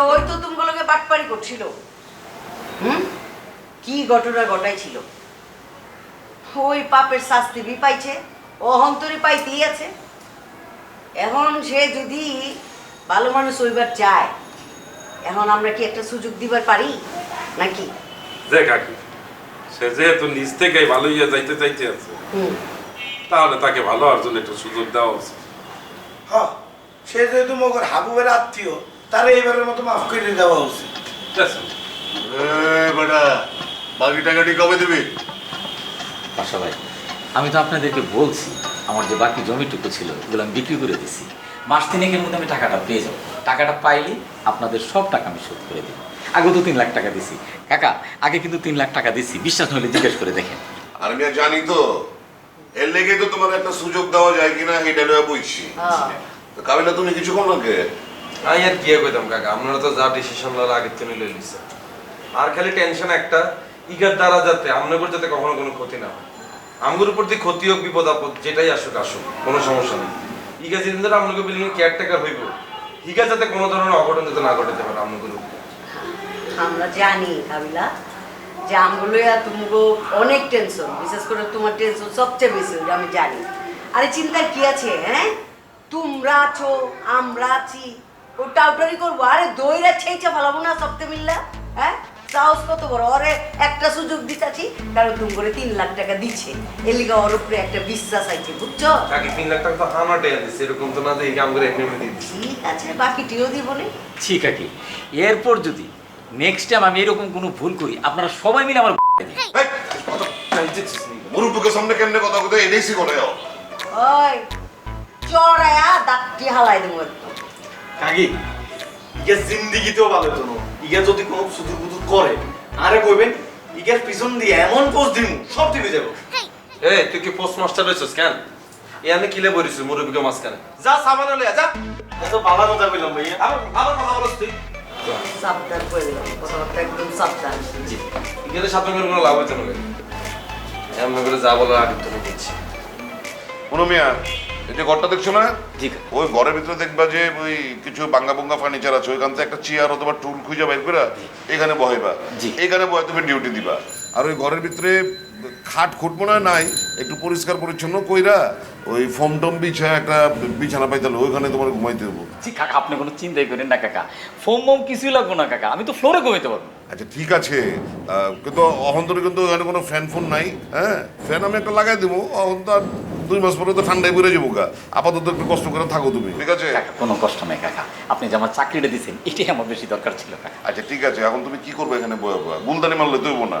আচ্ছা ওই তো তুমগুলোকে বাটপারি করছিল। হুম? কি ঘটনা ঘটাইছিল? ওই পাপের শাস্তি বি পাইছে অহন্তরি পাইতেই আছে। এখন সে যদি ভালো মানুষ হইবার চায় এখন আমরা কি একটা সুযোগ দিবার পারি নাকি? যে কাকি সে যেহেতু নিজ থেকেই ভালো ইয়ে যাইতে চাইতে আছে তাহলে তাকে ভালো হওয়ার জন্য একটু সুযোগ দেওয়া উচিত। হ সে যেহেতু মগর হাবুবের আত্মীয় তার এইবারের মতো মাফ করে দেওয়া উচিত? বেটা বাকি টাকাটি কবে দিবি? পাশা ভাই আমি তো আপনাদেরকে বলছি আমার যে বাকি জমিটুকু ছিল ওগুলো আমি বিক্রি করে দিছি। মাস তিনেকের মধ্যে আমি টাকাটা পেয়ে যাব। টাকাটা পাইলে আপনাদের সব টাকা আমি শোধ করে দিব। আগে তো তিন লাখ টাকা দিছি। কাকা আগে কিন্তু তিন লাখ টাকা দিছি। বিশ্বাস নইলে জিজ্ঞেস করে দেখেন। আর আমি জানি তো এর লেগে তো তোমার একটা সুযোগ দেওয়া যায় কিনা এটা লয়ে বইছি হ্যাঁ। তো কাবিলা তুমি কিছু কোন লাগে আমি আর কি কইতাম, কাকা, আপনারা তো যা ডিসিশন লওয়ার আগের থেকে লই লিছে আর খালি টেনশন একটা, ইগার দ্বারা যাতে আমনগর যাতে কখনো কোনো ক্ষতি না হয়। আমগুর উপর দিয়ে ক্ষতি হোক, বিপদ, আপদ, যেটাই আসুক আসুক, কোনো সমস্যা নেই। ইগা যেদিন ধরে আমনগর বিল্ডিং এর কেয়ারটেকার হইব, ইগা যাতে কোনো ধরনের অঘটন যাতে না ঘটাতে পারে উপর। আমরা জানি, কাবিলা, যে আমগুলো তুমগো অনেক টেনশন বিশেষ করে তোমার টেনশন সবচেয়ে বেশি আমি জানি। আরে, চিন্তার কি আছে হ্যাঁ? তোমরা আছো, আমরা আছি ও টাউটারি করব। আরে দইরা ছেইছে ভালো না সবতে মিললা হ্যাঁ? সাহস কত বড়? ওরে একটা সুযোগ দিতাছি কারণ তুমি করে তিন লাখ টাকা দিচ্ছে এলিগা ওর উপরে একটা বিশ্বাস আছে বুঝছ? কাকি তিন লাখ টাকা তো টেয়া দিচ্ছে এরকম তো না যে ইগা আমগুলো এমনি এমনি দিয়ে ঠিক আছে বাকিটিও দিব নে। ঠিক আছে। এরপর যদি নেক্সট টাইম আমি এরকম কোনো ভুল করি আপনারা সবাই মিলে আমার দিন মুরব্বীকে সামনে কেমনে কথা শিখো ওই চড়ায়া দাঁতটি হালাই দেবো একদম কাকি ইগা জিন্দিগিতেও ভালো তো ইগা যদি কোনো সুদূর বুদুর করে আরে কইবেন ইগার পিছন দিয়ে এমন পোস্ট দিমু সব টিভি যাব। এ তুই কি পোস্ট মাস্টার হইছস কেন? ইয়ানে কিলে বরিছিস মুরব্বিকে মাঝখানে। যা সাবান লইয়া যা। এত ভালো কথা কইলাম ভাইয়া। আবার আবার কথা বলছ তুই। সাবধান করে কথাবার্তা একদম সাবধান। ইগেতে সাথে করে কোনো লাভ হইতে না এমন করে যা বলার আগে তুমি বলছি কোনো মিয়া এই যে ঘরটা দেখছ না? ঠিক ওই ঘরের ভিতরে দেখবা যে ওই কিছু বাঙ্গা বঙ্গা ফার্নিচার আছে ওইখান থেকে একটা চেয়ার অথবা টুল খুঁজে বাইর করে এখানে বহাইবা। এখানে বহাই তুমি ডিউটি দিবা। আর ওই ঘরের ভিতরে খাট খুট মনে হয় নাই। একটু পরিষ্কার পরিচ্ছন্ন কইরা ওই ফোম টম বিছা একটা বিছানা পাইতালে ওইখানে তোমার ঘুমাইতে দেবো। জি কাকা আপনি কোনো চিন্তাই করেন না কাকা। ফোম মোম কিছুই লাগবো না কাকা। আমি তো ফ্লোরে ঘুমাইতে পারব। আচ্ছা ঠিক আছে। আহ, কিন্তু অহন্তরে কিন্তু এখানে কোনো ফ্যান ফোন নাই হ্যাঁ? ফ্যান আমি একটা লাগাই দেবো অহন্ত আর দুই মাস পরে তো ঠান্ডায় বেড়ে যাব গা। আপাতত একটু কষ্ট করে থাকো তুমি ঠিক আছে? কাকা কোনো কষ্ট নেই কাকা। আপনি যে আমার চাকরিটা দিচ্ছেন এটাই আমার বেশি দরকার ছিল কাকা। আচ্ছা ঠিক আছে। এখন তুমি কি করবে এখানে বয়ে বয়ে? গুলদানি মারলে তুইব না।